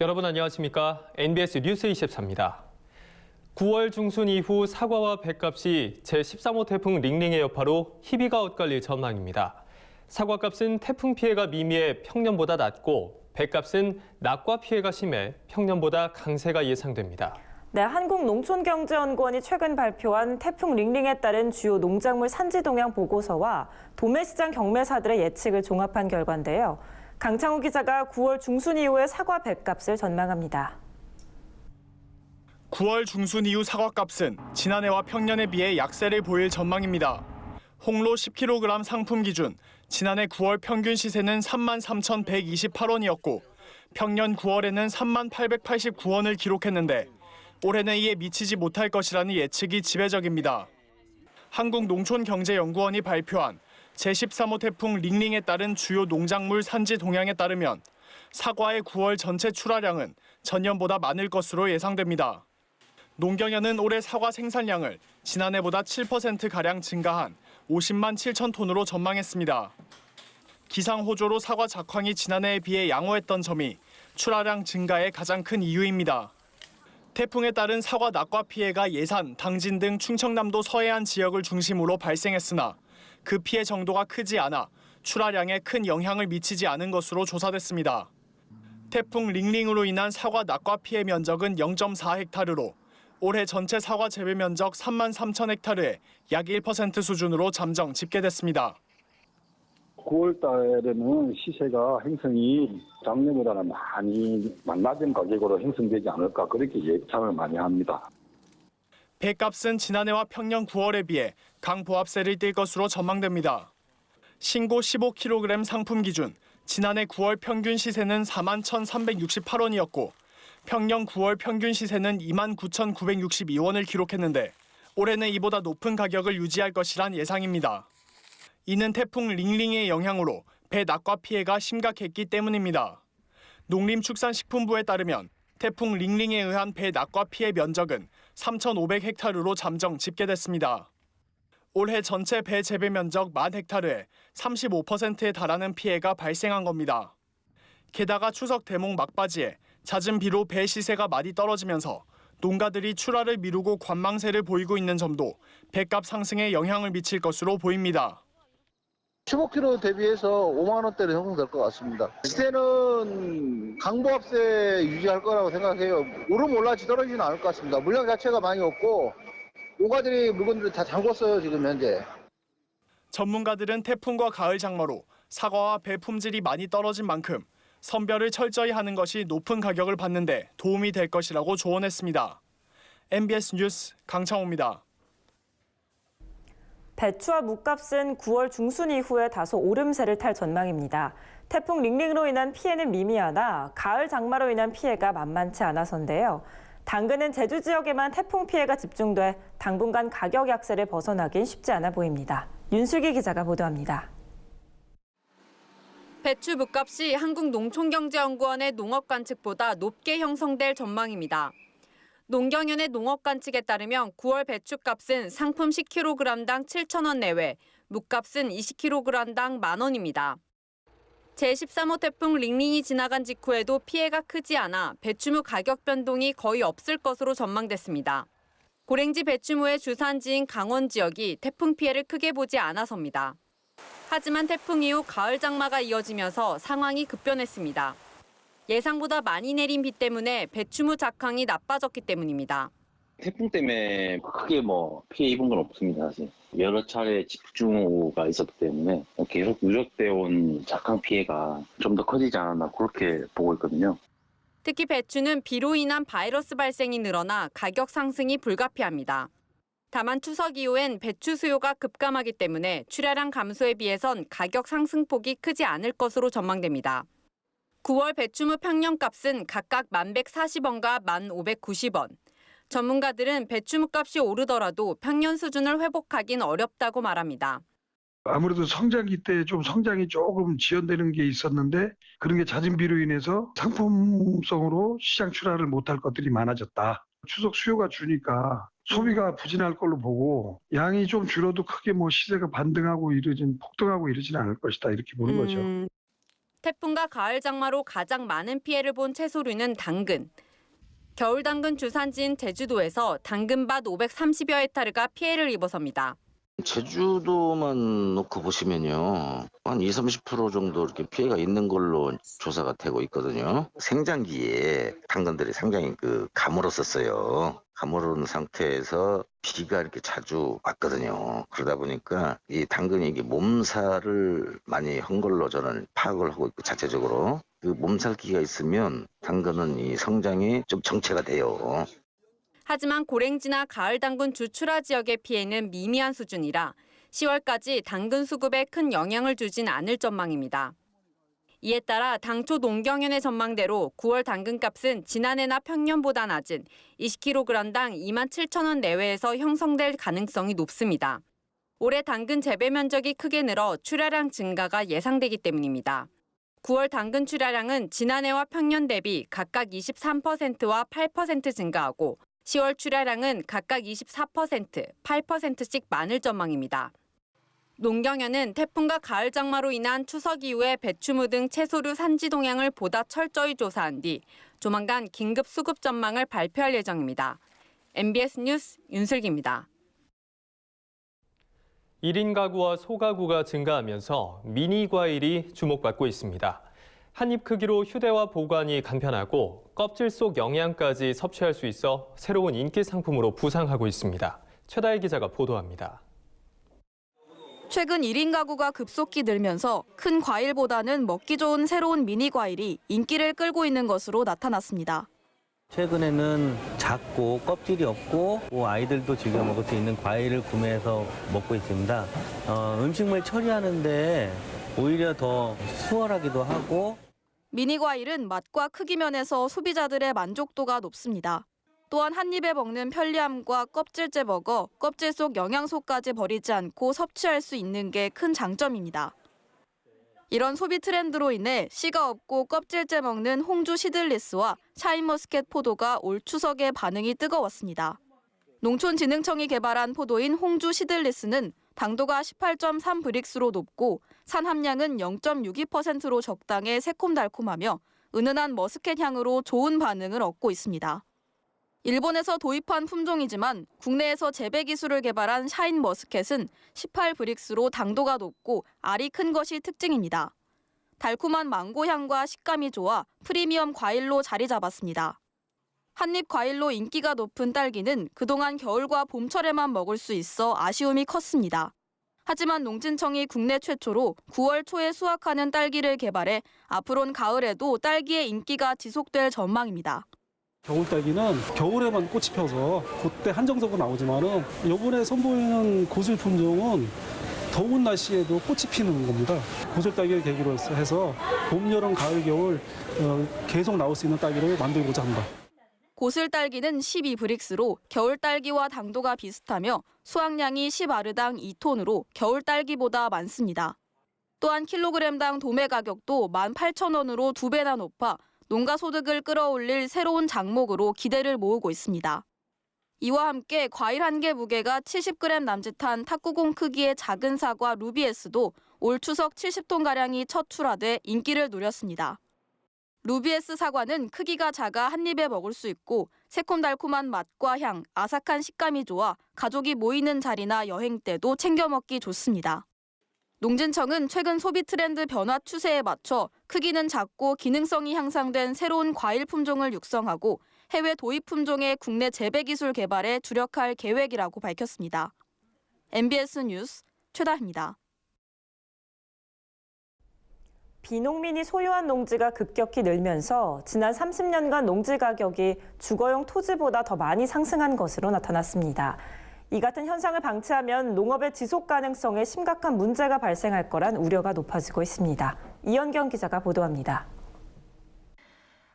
여러분 안녕하십니까? NBS 뉴스 24입니다. 9월 중순 이후 사과와 배값이 제13호 태풍 링링의 여파로 희비가 엇갈릴 전망입니다. 사과값은 태풍 피해가 미미해 평년보다 낮고 배값은 낮과 피해가 심해 평년보다 강세가 예상됩니다. 네, 한국농촌경제연구원이 최근 발표한 태풍 링링에 따른 주요 농작물 산지 동향 보고서와 도매시장 경매사들의 예측을 종합한 결과인데요. 강창호 기자가 9월 중순 이후의 사과 배값을 전망합니다. 9월 중순 이후 사과값은 지난해와 평년에 비해 약세를 보일 전망입니다. 홍로 10kg 상품 기준 지난해 9월 평균 시세는 33,128원이었고 평년 9월에는 3889원을 기록했는데 올해는 이에 미치지 못할 것이라는 예측이 지배적입니다. 한국농촌경제연구원이 발표한 제13호 태풍 링링에 따른 주요 농작물 산지 동향에 따르면 사과의 9월 전체 출하량은 전년보다 많을 것으로 예상됩니다. 농경연은 올해 사과 생산량을 지난해보다 7%가량 증가한 50만 7천 톤으로 전망했습니다. 기상 호조로 사과 작황이 지난해에 비해 양호했던 점이 출하량 증가의 가장 큰 이유입니다. 태풍에 따른 사과 낙과 피해가 예산, 당진 등 충청남도 서해안 지역을 중심으로 발생했으나 그 피해 정도가 크지 않아 출하량에 큰 영향을 미치지 않은 것으로 조사됐습니다. 태풍 링링으로 인한 사과 낙과 피해 면적은 0.4헥타르로 올해 전체 사과 재배 면적 3만 3천 헥타르의 약1% 수준으로 잠정 집계됐습니다. 9월 달에는 시세가 행성이 작년보다는 많이 낮은 가격으로 형성되지 않을까 그렇게 예상을 많이 합니다. 배값은 지난해와 평년 9월에 비해 강보합세를 띨 것으로 전망됩니다. 신고 15kg 상품 기준 지난해 9월 평균 시세는 4만 1,368원이었고 평년 9월 평균 시세는 2만 9,962원을 기록했는데 올해는 이보다 높은 가격을 유지할 것이란 예상입니다. 이는 태풍 링링의 영향으로 배 낙과 피해가 심각했기 때문입니다. 농림축산식품부에 따르면 태풍 링링에 의한 배 낙과 피해 면적은 3,500헥타르로 잠정 집계됐습니다. 올해 전체 배 재배 면적 만 헥타르에 35%에 달하는 피해가 발생한 겁니다. 게다가 추석 대목 막바지에 잦은 비로 배 시세가 많이 떨어지면서 농가들이 출하를 미루고 관망세를 보이고 있는 점도 배값 상승에 영향을 미칠 것으로 보입니다. 15kg 대비해서 5만 원대로 형성될 것 같습니다. 시세는 강보합세 유지할 거라고 생각해요. 오름 올라지 떨어지지는 않을 것 같습니다. 물량 자체가 많이 없고 농가들이 물건들을 다 잠궜어요 지금 현재. 전문가들은 태풍과 가을 장마로 사과와 배 품질이 많이 떨어진 만큼 선별을 철저히 하는 것이 높은 가격을 받는데 도움이 될 것이라고 조언했습니다. MBS 뉴스 강창호입니다. 배추와 묵값은 9월 중순 이후에 다소 오름세를 탈 전망입니다. 태풍 링링으로 인한 피해는 미미하나 가을 장마로 인한 피해가 만만치 않아서인데요. 당근은 제주 지역에만 태풍 피해가 집중돼 당분간 가격 약세를 벗어나긴 쉽지 않아 보입니다. 윤슬기 기자가 보도합니다. 배추 묵값이 한국농촌경제연구원의 농업관측보다 높게 형성될 전망입니다. 농경연의 농업관 측에 따르면 9월 배추값은 상품 10kg당 7,000원 내외, 묵값은 20kg당 만 원입니다. 제13호 태풍 링링이 지나간 직후에도 피해가 크지 않아 배추무 가격 변동이 거의 없을 것으로 전망됐습니다. 고랭지 배추무의 주산지인 강원 지역이 태풍 피해를 크게 보지 않아서입니다. 하지만 태풍 이후 가을 장마가 이어지면서 상황이 급변했습니다. 예상보다 많이 내린 비 때문에 배추무 작황이 나빠졌기 때문입니다. 태풍 때문에 크게 뭐 피해 입은 건 없습니다, 사실. 여러 차례 집중호우가 있었기 때문에 계속 누적되어 온 작황 피해가 좀 더 커지지 않았나 그렇게 보고 있거든요. 특히 배추는 비로 인한 바이러스 발생이 늘어나 가격 상승이 불가피합니다. 다만 추석 이후엔 배추 수요가 급감하기 때문에 출하량 감소에 비해선 가격 상승폭이 크지 않을 것으로 전망됩니다. 9월 배추무 평년값은 각각 1,140원과 1,590원. 전문가들은 배추무 값이 오르더라도 평년 수준을 회복하긴 어렵다고 말합니다. 아무래도 성장기 때 좀 성장이 조금 지연되는 게 있었는데 그런 게 잦은 비로 인해서 상품성으로 시장 출하를 못할 것들이 많아졌다. 추석 수요가 주니까 소비가 부진할 걸로 보고 양이 좀 줄어도 크게 뭐 시세가 반등하고 이러진 폭등하고 이러지는 않을 것이다 이렇게 보는 거죠. 음, 태풍과 가을 장마로 가장 많은 피해를 본 채소류는 당근. 겨울 당근 주산지인 제주도에서 당근밭 530여 헥타르가 피해를 입어섭니다. 제주도만 놓고 보시면요. 한 20, 30% 정도 이렇게 피해가 있는 걸로 조사가 되고 있거든요. 생장기에 당근들이 상당히 그 가물었었어요. 가물은 상태에서 비가 이렇게 자주 왔거든요. 그러다 보니까 이 당근이 이게 몸살을 많이 한 걸로 저는 파악을 하고 있고 자체적으로 그 몸살기가 있으면 당근은 이 성장이 좀 정체가 돼요. 하지만 고랭지나 가을 당근 주출하 지역의 피해는 미미한 수준이라 10월까지 당근 수급에 큰 영향을 주진 않을 전망입니다. 이에 따라 당초 농경연의 전망대로 9월 당근값은 지난해나 평년보다 낮은 20kg당 2만 7천 원 내외에서 형성될 가능성이 높습니다. 올해 당근 재배 면적이 크게 늘어 출하량 증가가 예상되기 때문입니다. 9월 당근 출하량은 지난해와 평년 대비 각각 23%와 8% 증가하고 10월 출하량은 각각 24%, 8%씩 많을 전망입니다. 농경연은 태풍과 가을 장마로 인한 추석 이후에 배추무 등 채소류 산지 동향을 보다 철저히 조사한 뒤 조만간 긴급 수급 전망을 발표할 예정입니다. MBS 뉴스 윤슬기입니다. 1인 가구와 소가구가 증가하면서 미니 과일이 주목받고 있습니다. 한입 크기로 휴대와 보관이 간편하고 껍질 속 영양까지 섭취할 수 있어 새로운 인기 상품으로 부상하고 있습니다. 최다혜 기자가 보도합니다. 최근 1인 가구가 급속히 늘면서 큰 과일보다는 먹기 좋은 새로운 미니 과일이 인기를 끌고 있는 것으로 나타났습니다. 최근에는 작고 껍질이 없고 뭐 아이들도 즐겨 먹을 수 있는 과일을 구매해서 먹고 있습니다. 어, 음식물 처리하는데 오히려 더 수월하기도 하고 미니 과일은 맛과 크기 면에서 소비자들의 만족도가 높습니다. 또한 한 입에 먹는 편리함과 껍질째 먹어 껍질 속 영양소까지 버리지 않고 섭취할 수 있는 게 큰 장점입니다. 이런 소비 트렌드로 인해 씨가 없고 껍질째 먹는 홍주 시들리스와 샤인머스켓 포도가 올 추석에 반응이 뜨거웠습니다. 농촌진흥청이 개발한 포도인 홍주 시들리스는 당도가 18.3 브릭스로 높고 산 함량은 0.62%로 적당해 새콤달콤하며 은은한 머스켓 향으로 좋은 반응을 얻고 있습니다. 일본에서 도입한 품종이지만 국내에서 재배 기술을 개발한 샤인 머스켓은 18 브릭스로 당도가 높고 알이 큰 것이 특징입니다. 달콤한 망고 향과 식감이 좋아 프리미엄 과일로 자리 잡았습니다. 한입 과일로 인기가 높은 딸기는 그동안 겨울과 봄철에만 먹을 수 있어 아쉬움이 컸습니다. 하지만 농진청이 국내 최초로 9월 초에 수확하는 딸기를 개발해 앞으론 가을에도 딸기의 인기가 지속될 전망입니다. 겨울 딸기는 겨울에만 꽃이 펴서 그때 한정적으로 나오지만은 이번에 선보이는 고술 품종은 더운 날씨에도 꽃이 피는 겁니다. 고술 딸기를 계기로 해서 봄, 여름, 가을, 겨울 어, 계속 나올 수 있는 딸기를 만들고자 합니다. 고슬 딸기는 12브릭스로 겨울 딸기와 당도가 비슷하며 수확량이 10아르당 2톤으로 겨울 딸기보다 많습니다. 또한 킬로그램당 도매 가격도 18,000원으로 두 배나 높아 농가 소득을 끌어올릴 새로운 장목으로 기대를 모으고 있습니다. 이와 함께 과일 한 개 무게가 70g 남짓한 탁구공 크기의 작은 사과 루비에스도 올 추석 70톤가량이 첫 출하돼 인기를 누렸습니다. 루비에스 사과는 크기가 작아 한 입에 먹을 수 있고 새콤달콤한 맛과 향, 아삭한 식감이 좋아 가족이 모이는 자리나 여행 때도 챙겨 먹기 좋습니다. 농진청은 최근 소비 트렌드 변화 추세에 맞춰 크기는 작고 기능성이 향상된 새로운 과일 품종을 육성하고 해외 도입 품종의 국내 재배 기술 개발에 주력할 계획이라고 밝혔습니다. MBS 뉴스 최다입니다. 비농민이 소유한 농지가 급격히 늘면서 지난 30년간 농지 가격이 주거용 토지보다 더 많이 상승한 것으로 나타났습니다. 이 같은 현상을 방치하면 농업의 지속 가능성에 심각한 문제가 발생할 거란 우려가 높아지고 있습니다. 이현경 기자가 보도합니다.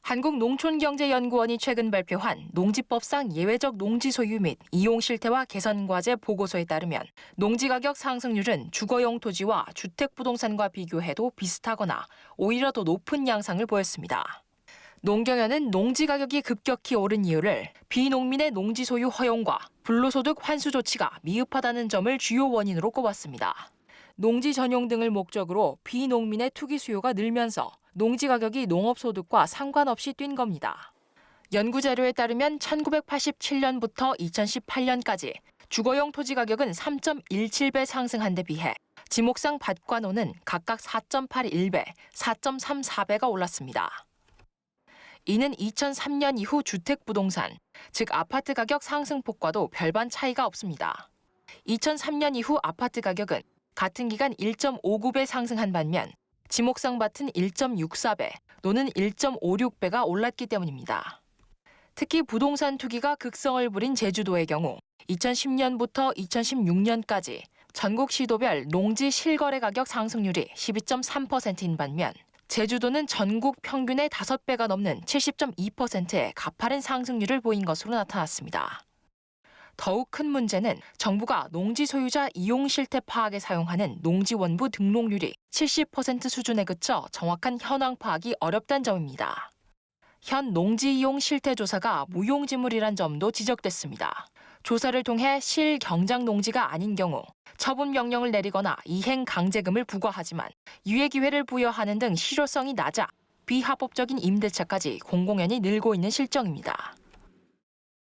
한국농촌경제연구원이 최근 발표한 농지법상 예외적 농지 소유 및 이용 실태와 개선 과제 보고서에 따르면 농지 가격 상승률은 주거용 토지와 주택 부동산과 비교해도 비슷하거나 오히려 더 높은 양상을 보였습니다. 농경연은 농지 가격이 급격히 오른 이유를 비농민의 농지 소유 허용과 불로소득 환수 조치가 미흡하다는 점을 주요 원인으로 꼽았습니다. 농지 전용 등을 목적으로 비농민의 투기 수요가 늘면서 농지 가격이 농업 소득과 상관없이 뛴 겁니다. 연구 자료에 따르면 1987년부터 2018년까지 주거용 토지 가격은 3.17배 상승한 데 비해 지목상 밭과 노는 각각 4.81배, 4.34배가 올랐습니다. 이는 2003년 이후 주택 부동산, 즉 아파트 가격 상승폭과도 별반 차이가 없습니다. 2003년 이후 아파트 가격은 같은 기간 1.59배 상승한 반면 지목상 밭은 1.64배, 노는 1.56배가 올랐기 때문입니다. 특히 부동산 투기가 극성을 부린 제주도의 경우 2010년부터 2016년까지 전국 시도별 농지 실거래 가격 상승률이 12.3%인 반면 제주도는 전국 평균의 5배가 넘는 70.2%의 가파른 상승률을 보인 것으로 나타났습니다. 더욱 큰 문제는 정부가 농지 소유자 이용 실태 파악에 사용하는 농지원부 등록률이 70% 수준에 그쳐 정확한 현황 파악이 어렵다는 점입니다. 현 농지 이용 실태 조사가 무용지물이란 점도 지적됐습니다. 조사를 통해 실 경장 농지가 아닌 경우 처분 명령을 내리거나 이행 강제금을 부과하지만 유예 기회를 부여하는 등 실효성이 낮아 비합법적인 임대차까지 공공연히 늘고 있는 실정입니다.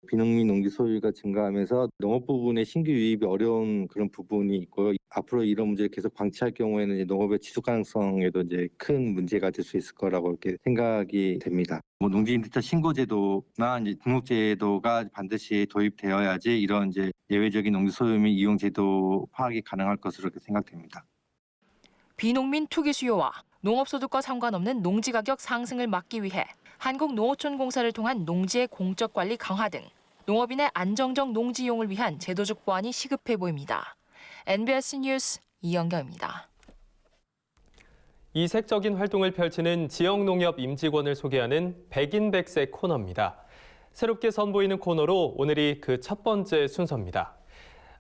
비농민 농지 소유가 증가하면서 농업 부분의 신규 유입이 어려운 그런 부분이 있고요. 앞으로 이런 문제를 계속 방치할 경우에는 농업의 지속 가능성에도 이제 큰 문제가 될 수 있을 거라고 이렇게 생각이 됩니다. 뭐 농지임대차 신고제도나 이제 등록제도가 반드시 도입되어야지 이런 이제 예외적인 농지 소유 및 이용 제도 파악이 가능할 것으로 생각됩니다. 비농민 투기 수요와 농업 소득과 상관없는 농지 가격 상승을 막기 위해 한국농어촌공사를 통한 농지의 공적 관리 강화 등 농업인의 안정적 농지 이용을 위한 제도적 보완이 시급해 보입니다. NBS 뉴스 이영경입니다. 이색적인 활동을 펼치는 지역 농협 임직원을 소개하는 백인백색 코너입니다. 새롭게 선보이는 코너로 오늘이 그 첫 번째 순서입니다.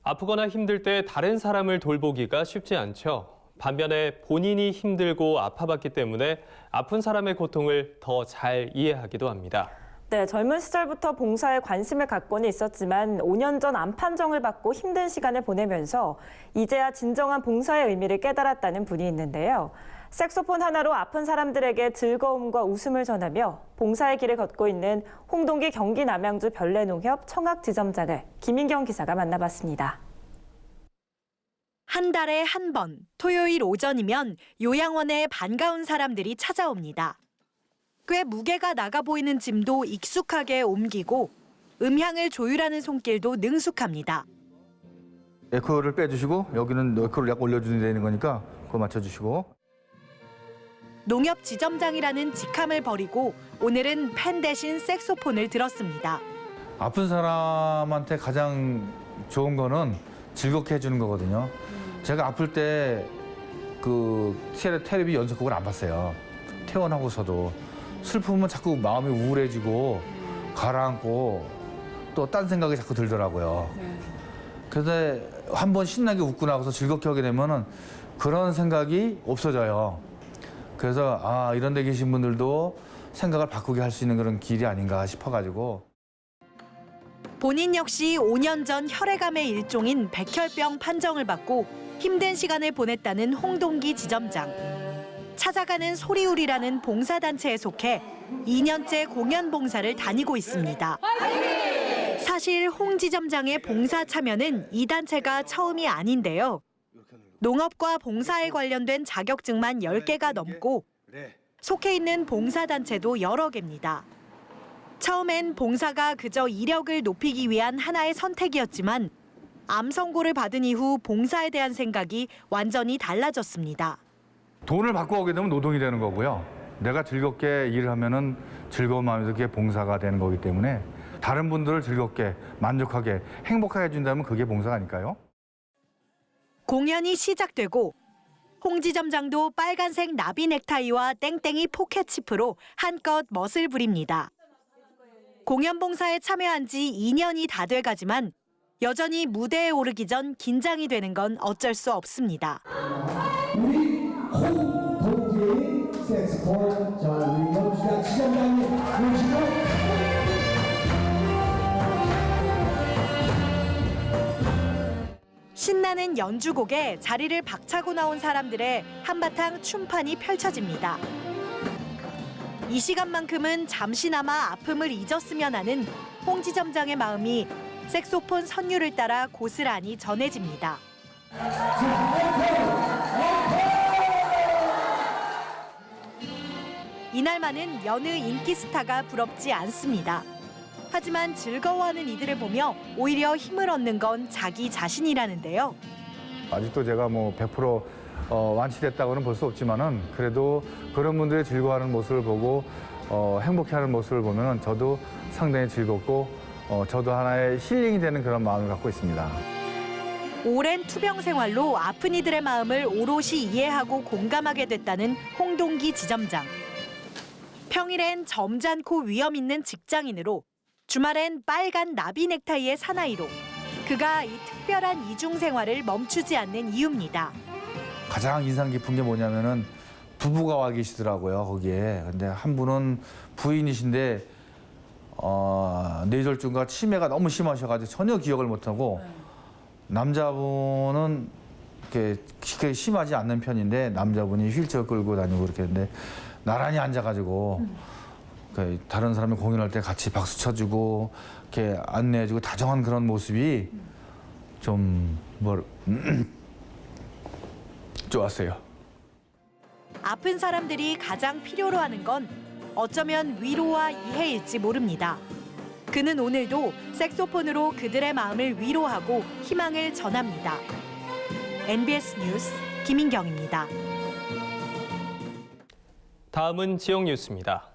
아프거나 힘들 때 다른 사람을 돌보기가 쉽지 않죠. 반면에 본인이 힘들고 아파봤기 때문에 아픈 사람의 고통을 더 잘 이해하기도 합니다. 네, 젊은 시절부터 봉사에 관심을 갖고는 있었지만 5년 전 암 판정을 받고 힘든 시간을 보내면서 이제야 진정한 봉사의 의미를 깨달았다는 분이 있는데요. 색소폰 하나로 아픈 사람들에게 즐거움과 웃음을 전하며 봉사의 길을 걷고 있는 홍동기 경기 남양주 별내농협 청학 지점장을 김인경 기자가 만나봤습니다. 한 달에 한 번, 토요일 오전이면 요양원에 반가운 사람들이 찾아옵니다. 꽤 무게가 나가 보이는 짐도 익숙하게 옮기고 음향을 조율하는 손길도 능숙합니다. 에코를 빼주시고 여기는 에코를 약 올려주는 되는 거니까 그거 맞춰주시고 농협 지점장이라는 직함을 버리고 오늘은 펜 대신 색소폰을 들었습니다. 아픈 사람한테 가장 좋은 거는 즐겁게 해주는 거거든요. 제가 아플 때그 테레비 연속극을 안 봤어요. 퇴원하고서도 슬프면 자꾸 마음이 우울해지고 가라앉고 또 딴 생각이 자꾸 들더라고요. 그래서 한번 신나게 웃고 나서 즐겁게 하게 되면은 그런 생각이 없어져요. 그래서 아 이런 데 계신 분들도 생각을 바꾸게 할 수 있는 그런 길이 아닌가 싶어가지고 본인 역시 5년 전 혈액암의 일종인 백혈병 판정을 받고 힘든 시간을 보냈다는 홍동기 지점장. 찾아가는 소리울이라는 봉사단체에 속해 2년째 공연 봉사를 다니고 있습니다. 사실 홍 지점장의 봉사 참여는 이 단체가 처음이 아닌데요. 농업과 봉사에 관련된 자격증만 10개가 넘고 속해 있는 봉사단체도 여러 개입니다. 처음엔 봉사가 그저 이력을 높이기 위한 하나의 선택이었지만 암 선고를 받은 이후 봉사에 대한 생각이 완전히 달라졌습니다. 돈을 받고 오게 되면 노동이 되는 거고요. 내가 즐겁게 일을 하면은 즐거운 마음에서 그게 봉사가 되는 거기 때문에 다른 분들을 즐겁게 만족하게 행복하게 해준다면 그게 봉사가 아닐까요? 공연이 시작되고 홍 지점장도 빨간색 나비 넥타이와 땡땡이 포켓치프로 한껏 멋을 부립니다. 공연 봉사에 참여한 지 2년이 다 돼가지만 여전히 무대에 오르기 전 긴장이 되는 건 어쩔 수 없습니다. 우리 홍동기 색스폰 자 우리 영수가 지점장님 모시고 신나는 연주곡에 자리를 박차고 나온 사람들의 한바탕 춤판이 펼쳐집니다. 이 시간만큼은 잠시나마 아픔을 잊었으면 하는 홍 지 점장의 마음이 색소폰 선율을 따라 고스란히 전해집니다. 이날만은 여느 인기 스타가 부럽지 않습니다. 하지만 즐거워하는 이들을 보며 오히려 힘을 얻는 건 자기 자신이라는데요. 아직도 제가 뭐 100% 어, 완치됐다고는 볼 수 없지만은 그래도 그런 분들의 즐거워하는 모습을 보고 어, 행복해하는 모습을 보면 저도 상당히 즐겁고 어, 저도 하나의 힐링이 되는 그런 마음을 갖고 있습니다. 오랜 투병 생활로 아픈 이들의 마음을 오롯이 이해하고 공감하게 됐다는 홍동기 지점장. 평일엔 점잖고 위험 있는 직장인으로 주말엔 빨간 나비 넥타이의 사나이로 그가 이 특별한 이중 생활을 멈추지 않는 이유입니다. 가장 인상 깊은 게 뭐냐면은 부부가 와 계시더라고요 거기에. 근데 한 분은 부인이신데 어, 뇌졸중과 치매가 너무 심하셔가지고 전혀 기억을 못하고 남자분은 이렇게 그렇게 심하지 않는 편인데 남자분이 휠체어 끌고 다니고 이렇게 했는데 나란히 앉아가지고 그 다른 사람이 공연할 때 같이 박수 쳐주고 이렇게 안내해주고 다정한 그런 모습이 좀뭘 좋았어요. 아픈 사람들이 가장 필요로 하는 건 어쩌면 위로와 이해일지 모릅니다. 그는 오늘도 색소폰으로 그들의 마음을 위로하고 희망을 전합니다. NBS 뉴스 김인경입니다. 다음은 지역 뉴스입니다.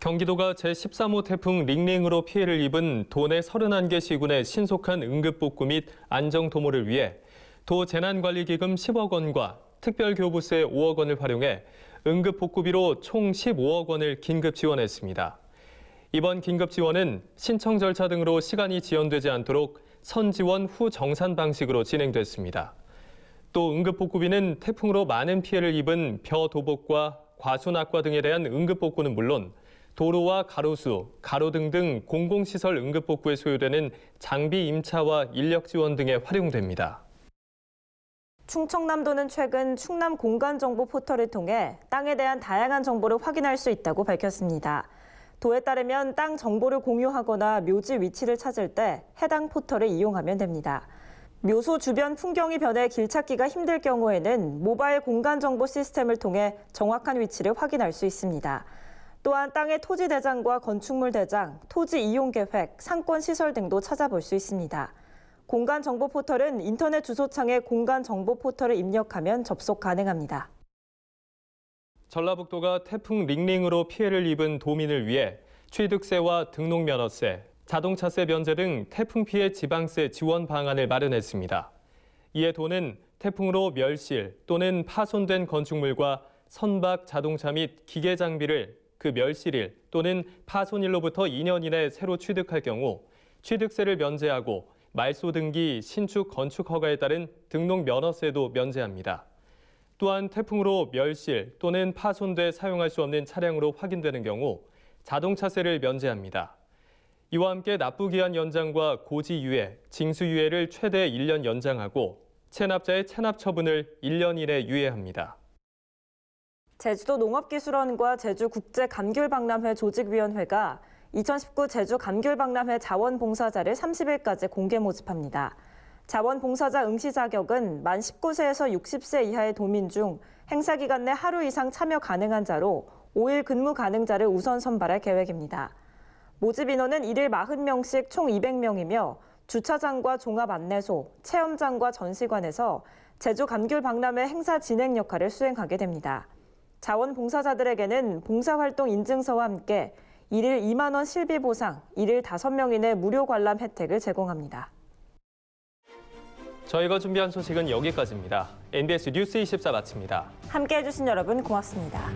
경기도가 제13호 태풍 링링으로 피해를 입은 도내 31개 시군의 신속한 응급복구 및 안정 도모를 위해 도 재난관리기금 10억 원과 특별교부세 5억 원을 활용해 응급복구비로 총 15억 원을 긴급 지원했습니다. 이번 긴급 지원은 신청 절차 등으로 시간이 지연되지 않도록 선지원 후 정산 방식으로 진행됐습니다. 또 응급복구비는 태풍으로 많은 피해를 입은 벼 도복과 과수낙과 등에 대한 응급복구는 물론 도로와 가로수, 가로등 등 공공시설 응급복구에 소요되는 장비 임차와 인력 지원 등에 활용됩니다. 충청남도는 최근 충남 공간정보 포털을 통해 땅에 대한 다양한 정보를 확인할 수 있다고 밝혔습니다. 도에 따르면 땅 정보를 공유하거나 묘지 위치를 찾을 때 해당 포털을 이용하면 됩니다. 묘소 주변 풍경이 변해 길 찾기가 힘들 경우에는 모바일 공간 정보 시스템을 통해 정확한 위치를 확인할 수 있습니다. 또한 땅의 토지 대장과 건축물 대장, 토지 이용 계획, 상권 시설 등도 찾아볼 수 있습니다. 공간 정보 포털은 인터넷 주소창에 공간 정보 포털을 입력하면 접속 가능합니다. 전라북도가 태풍 링링으로 피해를 입은 도민을 위해 취득세와 등록면허세, 자동차세 면제 등 태풍 피해 지방세 지원 방안을 마련했습니다. 이에 도는 태풍으로 멸실 또는 파손된 건축물과 선박, 자동차 및 기계 장비를 그 멸실일 또는 파손일로부터 2년 이내 새로 취득할 경우 취득세를 면제하고 말소 등기, 신축 건축 허가에 따른 등록 면허세도 면제합니다. 또한 태풍으로 멸실 또는 파손돼 사용할 수 없는 차량으로 확인되는 경우 자동차세를 면제합니다. 이와 함께 납부 기한 연장과 고지 유예, 징수 유예를 최대 1년 연장하고 체납자의 체납 처분을 1년 이내 유예합니다. 제주도 농업기술원과 제주국제감귤박람회 조직위원회가 2019 제주 감귤박람회 자원봉사자를 30일까지 공개 모집합니다. 자원봉사자 응시 자격은 만 19세에서 60세 이하의 도민 중 행사 기간 내 하루 이상 참여 가능한 자로 5일 근무 가능자를 우선 선발할 계획입니다. 모집 인원은 1일 40명씩 총 200명이며 주차장과 종합 안내소, 체험장과 전시관에서 제주 감귤 박람회 행사 진행 역할을 수행하게 됩니다. 자원봉사자들에게는 봉사활동 인증서와 함께 1일 2만 원 실비 보상, 1일 5명 이내 무료 관람 혜택을 제공합니다. 저희가 준비한 소식은 여기까지입니다. NBS 뉴스 24 마칩니다. 함께해 주신 여러분 고맙습니다.